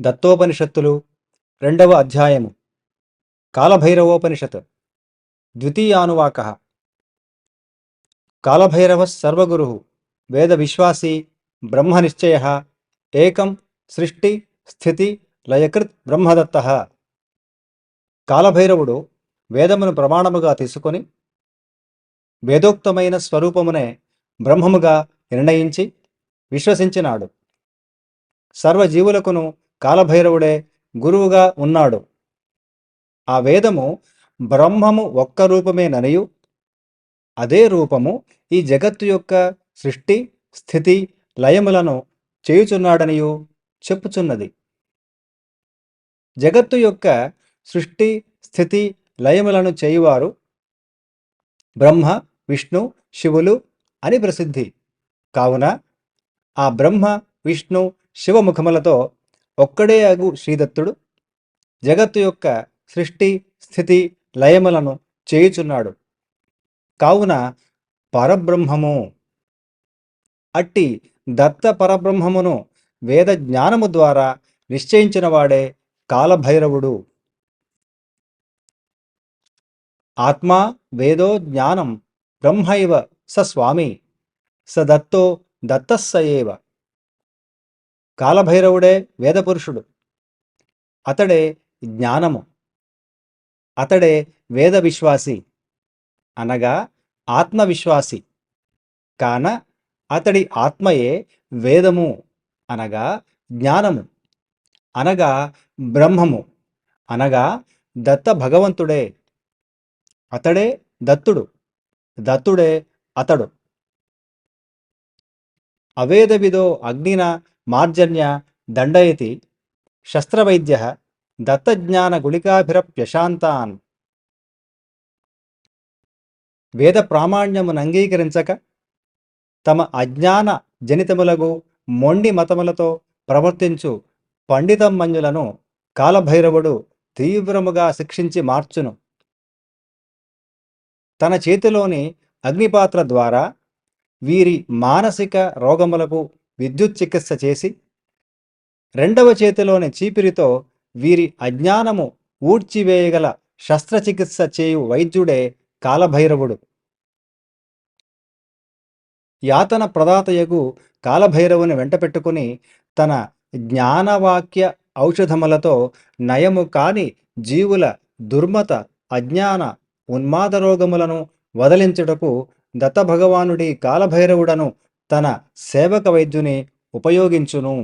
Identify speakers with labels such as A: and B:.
A: దత్తోపనిషత్తులు రెండవ అధ్యాయము. కాలభైరవోపనిషత్. ద్వితీయానువాక. కాలభైరవ సర్వగురు. వేద విశ్వాసీ బ్రహ్మనిశ్చయ ఏకం సృష్టి స్థితి లయకృత్ బ్రహ్మదత్త. కాలభైరవుడు వేదమును ప్రమాణముగా తీసుకొని వేదోక్తమైన స్వరూపమునే బ్రహ్మముగా నిర్ణయించి విశ్వసించినాడు. సర్వజీవులకును కాలభైరవుడే గురువుగా ఉన్నాడు. ఆ వేదము బ్రహ్మము ఒక్క రూపమేననియు అదే రూపము ఈ జగత్తు యొక్క సృష్టి స్థితి లయములను చేయుచున్నాడనియు చెప్పుచున్నది. జగత్తు యొక్క సృష్టి స్థితి లయములను చేయువారు బ్రహ్మ విష్ణు శివులు అని ప్రసిద్ధి. కావున ఆ బ్రహ్మ విష్ణు శివముఖములతో ఒక్కడే అగు శ్రీదత్తుడు. జగత్తు యొక్క సృష్టి స్థితి లయములను చేయుచున్నాడు. కావున పరబ్రహ్మము. అట్టి దత్త పరబ్రహ్మమును వేద జ్ఞానము ద్వారా నిశ్చయించిన వాడే కాలభైరవుడు. ఆత్మా వేదో జ్ఞానం బ్రహ్మైవ స స్వామి. స దత్తో దత్తస్సయేవ కాలభైరవుడే వేదపురుషుడు. అతడే జ్ఞానము. అతడే వేద విశ్వాసి అనగా ఆత్మవిశ్వాసి. కాన అతడి ఆత్మయే వేదము. అనగా జ్ఞానము. అనగా బ్రహ్మము. అనగా దత్త భగవంతుడే అతడే దత్తుడు. దత్తుడే అతడు. అవేదవిదో అగ్నిన మార్జన్య దండయతి శస్త్రవైద్య దత్తజ్ఞానగుళికాభిరప్యశాంతాన్. వేద ప్రామాణ్యమును అంగీకరించక తమ అజ్ఞాన జనితములకు మొండి మతములతో ప్రవర్తించు పండితమ్మన్యులను కాలభైరవుడు తీవ్రముగా శిక్షించి మార్చును. తన చేతిలోని అగ్నిపాత్ర ద్వారా వీరి మానసిక రోగములకు విద్యుత్ చికిత్స చేసి రెండవ చేతిలోని చీపిరితో వీరి అజ్ఞానము ఊడ్చివేయగల శస్త్రచికిత్స చేయు వైద్యుడే కాలభైరవుడు. యాతన ప్రదాతయగు కాలభైరవుని వెంటపెట్టుకుని తన జ్ఞానవాక్య ఔషధములతో నయము కాని జీవుల దుర్మత అజ్ఞాన ఉన్మాద రోగములను వదలించుటకు దత్తభగవానుడి కాలభైరవుడను తన సేవక వైద్యుని ఉపయోగించును.